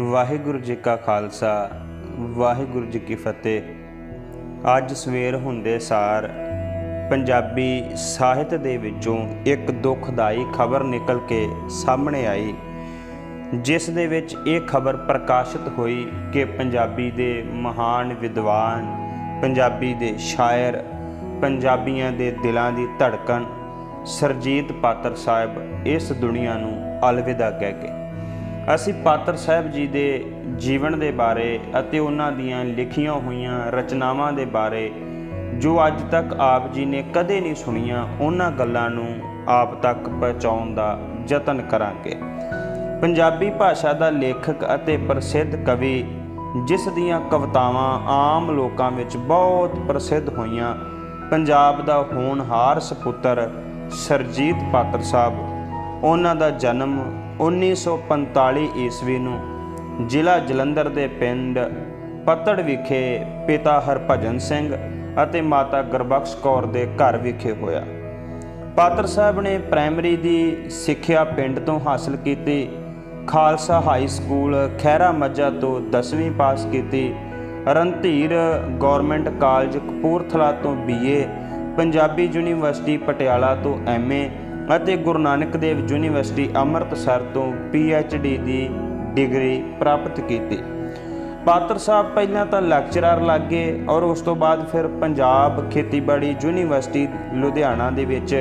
ਵਾਹਿਗੁਰੂ ਜੀ ਕਾ ਖਾਲਸਾ, ਵਾਹਿਗੁਰੂ ਜੀ ਕੀ ਫਤਿਹ। ਅੱਜ ਸਵੇਰ ਹੁੰਦੇ ਸਾਰ ਪੰਜਾਬੀ ਸਾਹਿਤ ਦੇ ਵਿੱਚੋਂ ਇੱਕ ਦੁਖਦਾਈ ਖਬਰ ਨਿਕਲ ਕੇ ਸਾਹਮਣੇ ਆਈ, ਜਿਸ ਦੇ ਵਿੱਚ ਇਹ ਖਬਰ ਪ੍ਰਕਾਸ਼ਿਤ ਹੋਈ ਕਿ ਪੰਜਾਬੀ ਦੇ ਮਹਾਨ ਵਿਦਵਾਨ, ਪੰਜਾਬੀ ਦੇ ਸ਼ਾਇਰ, ਪੰਜਾਬੀਆਂ ਦੇ ਦਿਲਾਂ ਦੀ ਧੜਕਣ ਸਰਜੀਤ ਪਾਤਰ ਸਾਹਿਬ ਇਸ ਦੁਨੀਆ ਨੂੰ ਅਲਵਿਦਾ ਕਹਿ ਕੇ। ਅਸੀਂ ਪਾਤਰ ਸਾਹਿਬ ਜੀ ਦੇ ਜੀਵਨ ਦੇ ਬਾਰੇ ਅਤੇ ਉਹਨਾਂ ਦੀਆਂ ਲਿਖੀਆਂ ਹੋਈਆਂ ਰਚਨਾਵਾਂ ਦੇ ਬਾਰੇ ਜੋ ਅੱਜ ਤੱਕ ਆਪ ਜੀ ਨੇ ਕਦੇ ਨਹੀਂ ਸੁਣੀਆਂ, ਉਹਨਾਂ ਗੱਲਾਂ ਨੂੰ ਆਪ ਤੱਕ ਪਹੁੰਚਾਉਣ ਦਾ ਯਤਨ ਕਰਾਂਗੇ। ਪੰਜਾਬੀ ਭਾਸ਼ਾ ਦਾ ਲੇਖਕ ਅਤੇ ਪ੍ਰਸਿੱਧ ਕਵੀ, ਜਿਸ ਦੀਆਂ ਕਵਿਤਾਵਾਂ ਆਮ ਲੋਕਾਂ ਵਿੱਚ ਬਹੁਤ ਪ੍ਰਸਿੱਧ ਹੋਈਆਂ, ਪੰਜਾਬ ਦਾ ਹੋਣਹਾਰ ਸਪੁੱਤਰ ਸਰਜੀਤ ਪਾਤਰ ਸਾਹਿਬ, ਉਹਨਾਂ ਦਾ ਜਨਮ 1945 ਈਸਵੀ ਨੂੰ ਜ਼ਿਲ੍ਹਾ ਜਲੰਧਰ ਦੇ ਪਿੰਡ ਪੱਤੜ ਵਿਖੇ ਪਿਤਾ ਹਰਭਜਨ ਸਿੰਘ ਅਤੇ ਮਾਤਾ ਗੁਰਬਖਸ਼ ਕੌਰ ਦੇ ਘਰ ਵਿਖੇ ਹੋਇਆ। ਪਾਤਰ ਸਾਹਿਬ ਨੇ ਪ੍ਰਾਇਮਰੀ ਦੀ ਸਿੱਖਿਆ ਪਿੰਡ ਤੋਂ ਹਾਸਲ ਕੀਤੀ। ਖਾਲਸਾ ਹਾਈ ਸਕੂਲ ਖੈਰਾ ਮੱਜਾ ਤੋਂ 10ਵੀਂ ਪਾਸ ਕੀਤੀ। ਰਣਧੀਰ ਗਵਰਨਮੈਂਟ ਕਾਲਜ ਕਪੂਰਥਲਾ ਤੋਂ ਬੀਏ ਪੰਜਾਬੀ ਯੂਨੀਵਰਸਿਟੀ ਪਟਿਆਲਾ ਤੋਂ ਐਮਏ ਅਤੇ ਗੁਰੂ ਨਾਨਕ ਦੇਵ ਯੂਨੀਵਰਸਿਟੀ ਅੰਮ੍ਰਿਤਸਰ ਤੋਂ ਡੀ ਦੀ ਡਿਗਰੀ ਪ੍ਰਾਪਤ ਕੀਤੀ। ਪਾਤਰ ਸਾਹਿਬ ਪਹਿਲਾਂ ਤਾਂ ਲੈਕਚਰਰ ਲੱਗੇ ਔਰ ਉਸ ਤੋਂ ਬਾਅਦ ਫਿਰ ਪੰਜਾਬ ਖੇਤੀਬਾੜੀ ਯੂਨੀਵਰਸਿਟੀ ਲੁਧਿਆਣਾ ਦੇ ਵਿੱਚ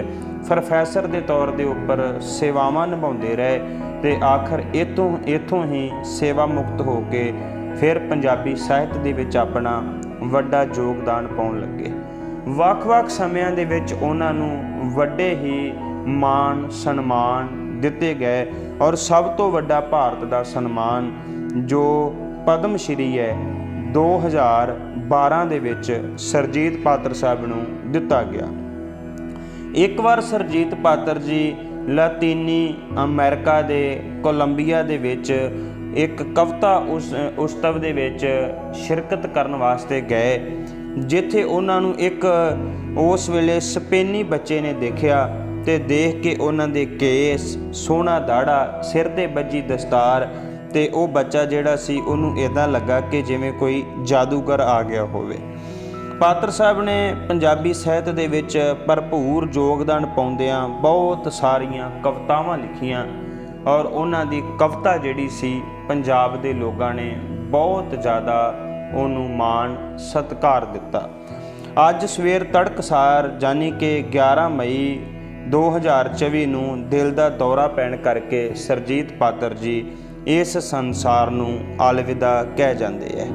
ਪ੍ਰੋਫੈਸਰ ਦੇ ਤੌਰ ਦੇ ਉੱਪਰ ਸੇਵਾਵਾਂ ਨਿਭਾਉਂਦੇ ਰਹੇ ਤੇ ਆਖਰ ਇਤੋਂ ਇਥੋਂ ਹੀ ਸੇਵਾ ਮੁਕਤ ਹੋ ਕੇ ਫਿਰ ਪੰਜਾਬੀ ਸਾਹਿਤ ਦੇ ਵਿੱਚ ਆਪਣਾ ਵੱਡਾ ਯੋਗਦਾਨ ਪਾਉਣ ਲੱਗੇ। ਵੱਖ-ਵੱਖ ਸਮਿਆਂ ਦੇ ਵਿੱਚ ਉਹਨਾਂ ਨੂੰ ਵੱਡੇ ਹੀ ਮਾਣ, ਸਨਮਾਨ ਦਿੱਤੇ ਗਏ ਔਰ ਸਭ ਤੋਂ ਵੱਡਾ ਭਾਰਤ ਦਾ ਸਨਮਾਨ ਜੋ ਪਦਮ ਸ਼੍ਰੀ ਹੈ 2012 ਦੇ ਵਿੱਚ ਸਰਜੀਤ ਪਾਤਰ ਸਾਹਿਬ ਨੂੰ ਦਿੱਤਾ ਗਿਆ। ਇੱਕ ਵਾਰ ਸਰਜੀਤ ਪਾਤਰ ਜੀ ਲਾਤੀਨੀ ਅਮਰੀਕਾ ਦੇ ਕੋਲੰਬੀਆ ਦੇ ਵਿੱਚ ਇੱਕ ਕਵਿਤਾ ਉਸ, ਉਸਤਵ ਦੇ ਵਿੱਚ ਸ਼ਿਰਕਤ ਕਰਨ ਵਾਸਤੇ ਗਏ, ਜਿੱਥੇ ਉਹਨਾਂ ਨੂੰ ਇੱਕ ਉਸ ਵੇਲੇ ਸਪੇਨੀ ਬੱਚੇ ਨੇ ਦੇਖਿਆ ਤੇ ਦੇਖ ਕੇ ਉਹਨਾਂ ਦੇ ਕੇਸ, ਸੋਹਣਾ ਦਾੜਾ, ਸਿਰ ਤੇ ਬੱਜੀ ਦਸਤਾਰ ਤੇ ਉਹ ਬੱਚਾ ਜਿਹੜਾ ਸੀ ਉਹਨੂੰ ਇਦਾਂ ਲੱਗਾ ਕਿ ਜਿਵੇਂ ਕੋਈ ਜਾਦੂਗਰ ਆ ਗਿਆ ਹੋਵੇ। ਪਾਤਰ ਸਾਹਿਬ ਨੇ ਪੰਜਾਬੀ ਸਾਹਿਤ ਦੇ ਵਿੱਚ ਭਰਪੂਰ ਯੋਗਦਾਨ ਪਾਉਂਦਿਆਂ ਬਹੁਤ ਸਾਰੀਆਂ ਕਵਿਤਾਵਾਂ ਲਿਖੀਆਂ ਔਰ ਉਹਨਾਂ ਦੀ ਕਵਿਤਾ ਜਿਹੜੀ ਸੀ ਪੰਜਾਬ ਦੇ ਲੋਕਾਂ ਨੇ ਬਹੁਤ ਜ਼ਿਆਦਾ ਉਹਨੂੰ ਮਾਣ, ਸਤਿਕਾਰ ਦਿੱਤਾ। ਅੱਜ ਸਵੇਰ ਤੜਕਸਾਰ ਜਾਨੀ ਕਿ 11 ਮਈ 2024 ਨੂੰ ਦਿਲ ਦਾ ਦੌਰਾ ਪੈਣ ਕਰਕੇ ਸਰਜੀਤ ਪਾਤਰ ਜੀ ਇਸ ਸੰਸਾਰ ਨੂੰ ਅਲਵਿਦਾ ਕਹਿ ਜਾਂਦੇ ਐ।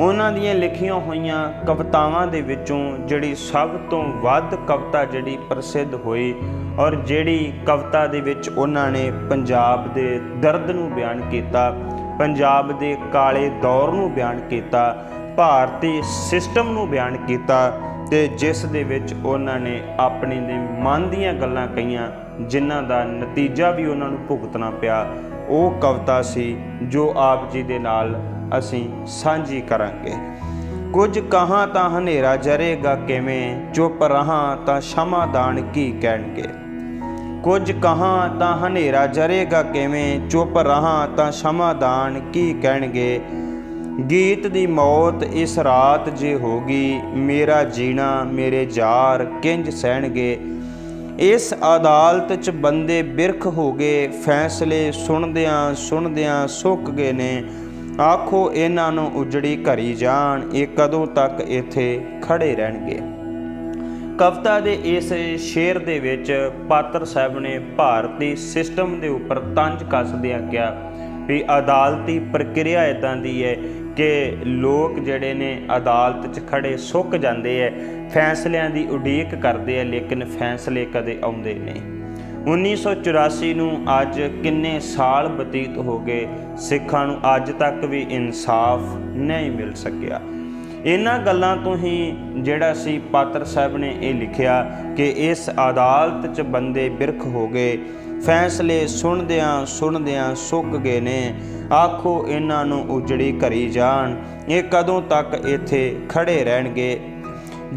ਉਹਨਾਂ ਦੀਆਂ ਲਿਖੀਆਂ ਹੋਈਆਂ ਕਵਿਤਾਵਾਂ ਦੇ ਵਿੱਚੋਂ ਜਿਹੜੀ ਸਭ ਤੋਂ ਵੱਧ ਕਵਿਤਾ ਜਿਹੜੀ ਪ੍ਰਸਿੱਧ ਹੋਈ ਔਰ ਜਿਹੜੀ ਕਵਿਤਾ ਦੇ ਵਿੱਚ ਉਹਨਾਂ ਨੇ ਪੰਜਾਬ ਦੇ ਦਰਦ ਨੂੰ ਬਿਆਨ ਕੀਤਾ, ਪੰਜਾਬ ਦੇ ਕਾਲੇ ਦੌਰ ਨੂੰ ਬਿਆਨ ਕੀਤਾ, ਭਾਰਤੀ ਸਿਸਟਮ ਨੂੰ ਬਿਆਨ ਕੀਤਾ ਤੇ ਜਿਸ ਦੇ ਵਿੱਚ ਉਹਨਾਂ ਨੇ ਆਪਣੇ ਦੇ ਮਨ ਦੀਆਂ ਗੱਲਾਂ ਕਹੀਆਂ, ਜਿਨ੍ਹਾਂ ਦਾ ਨਤੀਜਾ ਵੀ ਉਹਨਾਂ ਨੂੰ ਭੁਗਤਣਾ ਪਿਆ। ਉਹ ਕਵਿਤਾ ਸੀ, ਜੋ ਆਪ ਜੀ ਦੇ ਨਾਲ ਅਸੀਂ ਸਾਂਝੀ ਕਰਾਂਗੇ। ਕੁਝ ਕਹਾਂ ਤਾਂ ਹਨੇਰਾ ਜਰੇਗਾ ਕਿਵੇਂ, ਚੁੱਪ ਰਹਾ ਤਾਂ ਸ਼ਮਾਦਾਨ ਕੀ ਕਹਿਣਗੇ। ਕੁਝ ਕਹਾਂ ਤਾਂ ਹਨੇਰਾ ਜਰੇਗਾ ਕਿਵੇਂ, ਚੁੱਪ ਰਹਾ ਤਾਂ ਸ਼ਮਾਦਾਨ ਕੀ ਕਹਿਣਗੇ। ਗੀਤ ਦੀ ਮੌਤ ਇਸ ਰਾਤ ਜੇ ਹੋਗੀ ਮੇਰਾ ਜੀਣਾ ਮੇਰੇ ਜਾਰ ਕਿੰਜ ਸਹਿਣਗੇ। ਇਸ ਅਦਾਲਤ 'ਚ ਬੰਦੇ ਬਿਰਖ ਹੋ ਗਏ, ਫੈਸਲੇ ਸੁਣਦਿਆਂ ਸੁਣਦਿਆਂ ਸੁੱਕ ਗਏ ਨੇ। ਆਖੋ ਇਹਨਾਂ ਨੂੰ ਉਜੜੀ ਘਰੀ ਜਾਣ, ਇਹ ਕਦੋਂ ਤੱਕ ਇੱਥੇ ਖੜੇ ਰਹਿਣਗੇ। ਕਵਿਤਾ ਦੇ ਇਸ ਸ਼ੇਰ ਦੇ ਵਿੱਚ ਪਾਤਰ ਸਾਹਿਬ ਨੇ ਭਾਰਤੀ ਸਿਸਟਮ ਦੇ ਉੱਪਰ ਤੰਜ ਕੱਸਦਿਆਂ ਕਿਹਾ ਵੀ ਅਦਾਲਤੀ ਪ੍ਰਕਿਰਿਆ ਇਦਾਂ ਦੀ ਹੈ ਕਿ ਲੋਕ ਜਿਹੜੇ ਨੇ ਅਦਾਲਤ 'ਚ ਖੜੇ ਸੁੱਕ ਜਾਂਦੇ ਐ, ਫੈਸਲਿਆਂ ਦੀ ਉਡੀਕ ਕਰਦੇ ਐ, ਲੇਕਿਨ ਫੈਸਲੇ ਕਦੇ ਆਉਂਦੇ ਨਹੀਂ। 1984 ਨੂੰ ਅੱਜ ਕਿੰਨੇ ਸਾਲ ਬਤੀਤ ਹੋ ਗਏ, ਸਿੱਖਾਂ ਨੂੰ ਅੱਜ ਤੱਕ ਵੀ ਇਨਸਾਫ ਨਹੀਂ ਮਿਲ ਸਕਿਆ। ਇਹਨਾਂ ਗੱਲਾਂ ਤੋਂ ਹੀ ਜਿਹੜਾ ਸੀ ਪਾਤਰ ਸਾਹਿਬ ਨੇ ਇਹ ਲਿਖਿਆ ਕਿ ਇਸ ਅਦਾਲਤ 'ਚ ਬੰਦੇ ਬਿਰਖ ਹੋ ਗਏ ਫੈਸਲੇ ਸੁਣਦਿਆਂ ਸੁਣਦਿਆਂ ਸੁੱਕ ਗਏ ਨੇ। ਆਖੋ, ਇਹਨਾਂ ਨੂੰ ਉਜੜੀ ਕਰੀ ਜਾਣ। ਇਹ ਕਦੋਂ ਤੱਕ ਇੱਥੇ ਖੜੇ ਰਹਿਣਗੇ?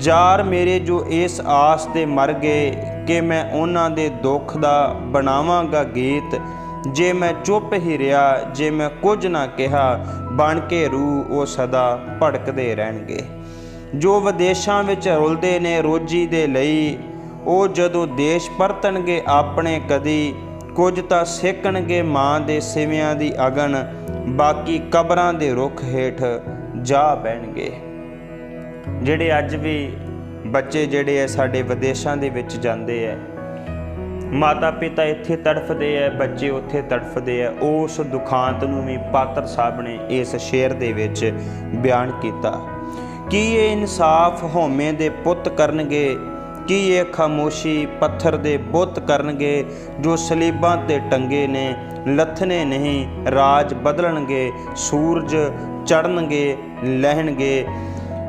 ਯਾਰ ਮੇਰੇ ਜੋ ਇਸ ਆਸ ਤੇ ਮਰ ਗਏ ਕਿ ਮੈਂ ਉਹਨਾਂ ਦੇ ਦੁੱਖ ਦਾ ਬਣਾਵਾਂਗਾ ਗੀਤ। ਜੇ ਮੈਂ ਚੁੱਪ ਹੀ ਰਿਹਾ, ਜੇ ਮੈਂ ਕੁਝ ਨਾ ਕਿਹਾ, ਬਣ ਕੇ ਰੂਹ ਉਹ ਸਦਾ ਭੜਕਦੇ ਰਹਿਣਗੇ। ਜੋ ਵਿਦੇਸ਼ਾਂ ਵਿੱਚ ਰੁਲਦੇ ਨੇ ਰੋਜੀ ਦੇ ਲਈ ਉਹ ਜਦੋਂ ਦੇਸ਼ ਪਰਤਣਗੇ ਆਪਣੇ ਕਦੀ, ਕੁਝ ਤਾਂ ਸੇਕਣਗੇ ਮਾਂ ਦੇ ਸਿਵਿਆਂ ਦੀ ਅਗਨ, ਬਾਕੀ ਕਬਰਾਂ ਦੇ ਰੁੱਖ ਹੇਠ ਜਾ ਬਹਿਣਗੇ ਜਿਹੜੇ ਅੱਜ ਵੀ ਬੱਚੇ ਜਿਹੜੇ ਐ ਸਾਡੇ ਵਿਦੇਸ਼ਾਂ ਦੇ ਵਿੱਚ ਜਾਂਦੇ ਐ ਮਾਤਾ ਪਿਤਾ ਇੱਥੇ ਤੜਫਦੇ ਐ, ਬੱਚੇ ਉੱਥੇ ਤੜਫਦੇ ਐ, ਉਸ ਦੁਖਾਂਤ ਨੂੰ ਵੀ ਪਾਤਰ ਸਾਹਿਬ ਨੇ ਇਸ ਸ਼ੇਰ ਦੇ ਵਿੱਚ ਬਿਆਨ ਕੀਤਾ। ਕੀ ਇਹ ਇਨਸਾਫ ਹੋਮੇ ਦੇ ਪੁੱਤ ਕਰਨਗੇ? ਕੀ ਇਹ ਖਾਮੋਸ਼ੀ ਪੱਥਰ ਦੇ ਬੁੱਤ ਕਰਨਗੇ ਜੋ ਸਲੀਬਾਂ ਤੇ ਟੰਗੇ ਨੇ, ਲੱਥਨੇ ਨਹੀਂ, ਰਾਜ ਬਦਲਣਗੇ, ਸੂਰਜ ਚੜਨਗੇ ਲਹਿਣਗੇ।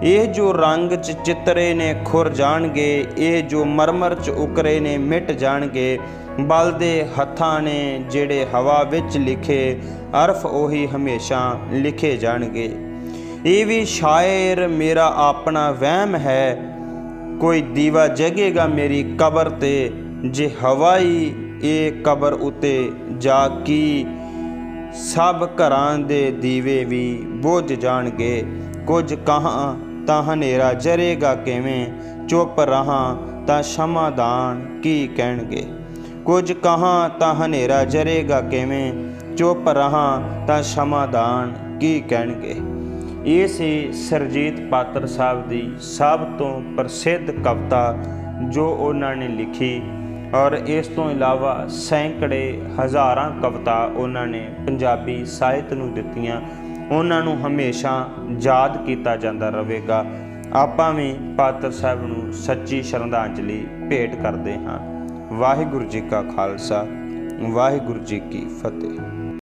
ਇਹ ਜੋ ਰੰਗ ਚ ਚਿੱਤਰੇ ਨੇ, ਖੁਰ ਜਾਣਗੇ। ਇਹ ਜੋ ਮਰਮਰ ਚ ਉਕਰੇ ਨੇ, ਮਿਟ ਜਾਣਗੇ। ਬਲ ਦੇ ਹੱਥਾਂ ਨੇ ਜਿਹੜੇ ਹਵਾ ਵਿੱਚ ਲਿਖੇ, ਅਰਫ ਉਹੀ ਹਮੇਸ਼ਾ ਲਿਖੇ ਜਾਣਗੇ। ਇਹ ਵੀ ਸ਼ਾਇਰ ਮੇਰਾ ਆਪਣਾ ਵਹਿਮ ਹੈ ਕੋਈ ਦੀਵਾ ਜਗੇਗਾ ਮੇਰੀ ਕਬਰ ਤੇ, ਜੇ ਹਵਾਈ ਇਹ ਕਬਰ ਉਤੇ ਜਾ ਕੀ, ਸਭ ਘਰਾਂ ਦੇ ਦੀਵੇ ਵੀ ਬੁੱਝ ਜਾਣਗੇ। ਕੁਝ ਕਹਾਂ ਤਾਂ ਹਨੇਰਾ ਜਰੇਗਾ ਕਿਵੇਂ, ਚੁੱਪ ਰਹਾ ਤਾਂ ਸ਼ਮਾਦਾਨ ਕੀ ਕਹਿਣਗੇ। ਕੁਝ ਕਹਾਂ ਤਾਂ ਹਨੇਰਾ ਜਰੇਗਾ ਕਿਵੇਂ, ਚੁੱਪ ਰਹਾ ਤਾਂ ਸ਼ਮਾਦਾਨ ਕੀ ਕਹਿਣਗੇ। ਇਹ ਸੀ ਸਰਜੀਤ ਪਾਤਰ ਸਾਹਿਬ ਦੀ ਸਭ ਤੋਂ ਪ੍ਰਸਿੱਧ ਕਵਿਤਾ ਜੋ ਉਹਨਾਂ ਨੇ ਲਿਖੀ ਔਰ ਇਸ ਤੋਂ ਇਲਾਵਾ ਸੈਂਕੜੇ ਹਜ਼ਾਰਾਂ ਕਵਿਤਾ ਉਹਨਾਂ ਨੇ ਪੰਜਾਬੀ ਸਾਹਿਤ ਨੂੰ ਦਿੱਤੀਆਂ। ਉਹਨਾਂ ਨੂੰ ਹਮੇਸ਼ਾ ਯਾਦ ਕੀਤਾ ਜਾਂਦਾ ਰਹੇਗਾ। ਆਪਾਂ ਵੀ ਪਾਤਰ ਸਾਹਿਬ ਨੂੰ ਸੱਚੀ ਸ਼ਰਧਾਂਜਲੀ ਭੇਟ ਕਰਦੇ ਹਾਂ। ਵਾਹਿਗੁਰੂ ਜੀ ਕਾ ਖਾਲਸਾ, ਵਾਹਿਗੁਰੂ ਜੀ ਕੀ ਫਤਿਹ।